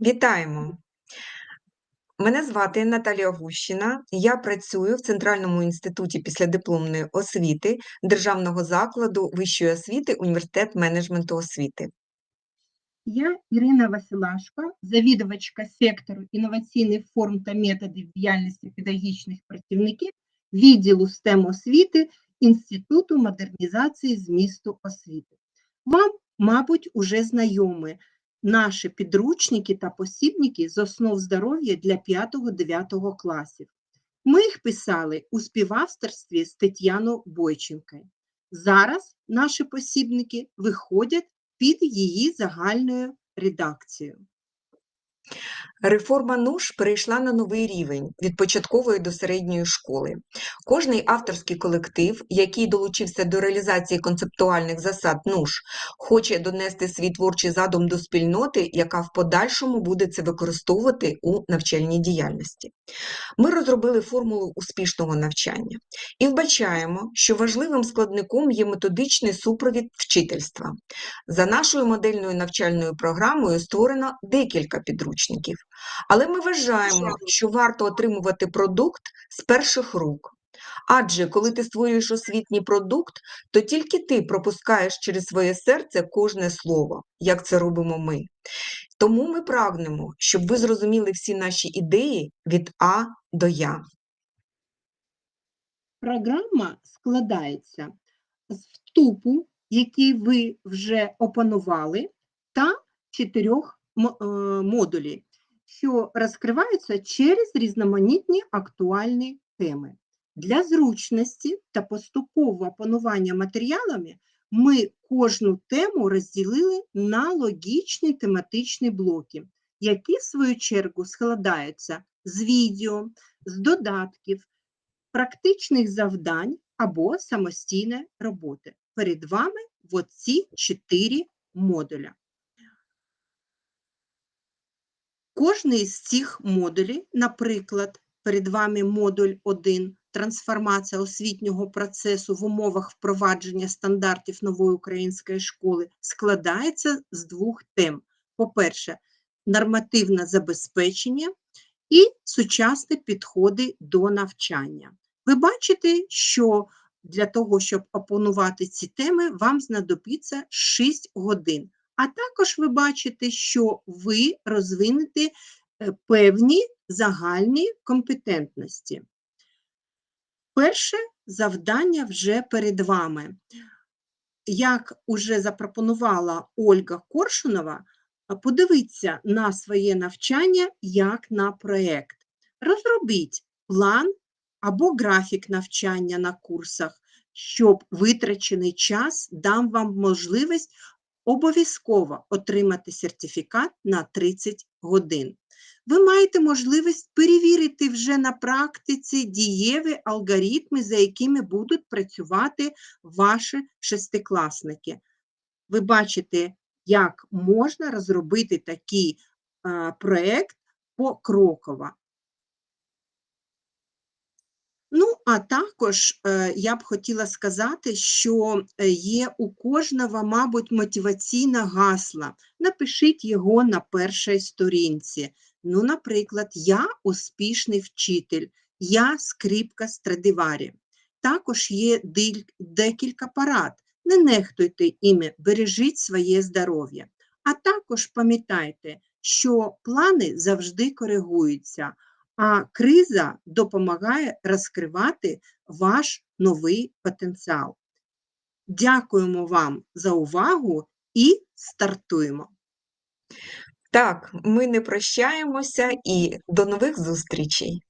Вітаємо! Мене звати Наталія Гущина. Я працюю в Центральному інституті післядипломної освіти Державного закладу вищої освіти Університет менеджменту освіти. Я Ірина Василашко, завідувачка сектору інноваційних форм та методів діяльності педагогічних працівників відділу STEM освіти Інституту модернізації змісту освіти. Вам, мабуть, уже знайомі наші підручники та посібники з основ здоров'я для 5-9 класів. Ми їх писали у співавторстві з Тетяною Бойченкою. Зараз наші посібники виходять під її загальною редакцією. Реформа НУШ перейшла на новий рівень від початкової до середньої школи. Кожний авторський колектив, який долучився до реалізації концептуальних засад НУШ, хоче донести свій творчий задум до спільноти, яка в подальшому буде це використовувати у навчальній діяльності. Ми розробили формулу успішного навчання і вбачаємо, що важливим складником є методичний супровід вчительства. За нашою модельною навчальною програмою створено декілька підручників. Але ми вважаємо, що варто отримувати продукт з перших рук. Адже коли ти створюєш освітній продукт, то тільки ти пропускаєш через своє серце кожне слово, як це робимо ми. Тому ми прагнемо, щоб ви зрозуміли всі наші ідеї від А до Я. Програма складається з вступу, який ви вже опанували, та чотирьох е, модулів, що розкриваються через різноманітні актуальні теми. Для зручності та поступового опанування матеріалами ми кожну тему розділили на логічні тематичні блоки, які, в свою чергу, складаються з відео, з додатків, практичних завдань або самостійної роботи. Перед вами оці чотири модуля. Кожний з цих модулів, наприклад, перед вами модуль 1 трансформація освітнього процесу в умовах впровадження стандартів нової української школи, складається з двох тем. По-перше, нормативне забезпечення і сучасні підходи до навчання. Ви бачите, що для того, щоб опанувати ці теми, вам знадобиться 6 годин. А також ви бачите, що ви розвинете е, певні загальні компетентності. Перше завдання вже перед вами. Як уже запропонувала Ольга Коршунова, подивіться на своє навчання як на проєкт. Розробіть план або графік навчання на курсах, щоб витрачений час дав вам можливість обов'язково отримати сертифікат на 30 годин. Ви маєте можливість перевірити вже на практиці дієві алгоритми, за якими будуть працювати ваші шестикласники. Ви бачите, як можна розробити такий а, проєкт покроково. Ну, а також е, я б хотіла сказати, що е, є у кожного, мабуть, мотиваційне гасло. Напишіть його на першій сторінці. Ну, наприклад, я успішний вчитель, я скрипка Страдиварі. Також є декілька парад. Не нехтуйте іми, бережіть своє здоров'я. А також пам'ятайте, що плани завжди коригуються, а криза допомагає розкривати ваш новий потенціал. Дякуємо вам за увагу і стартуємо. Так, ми не прощаємося і до нових зустрічей.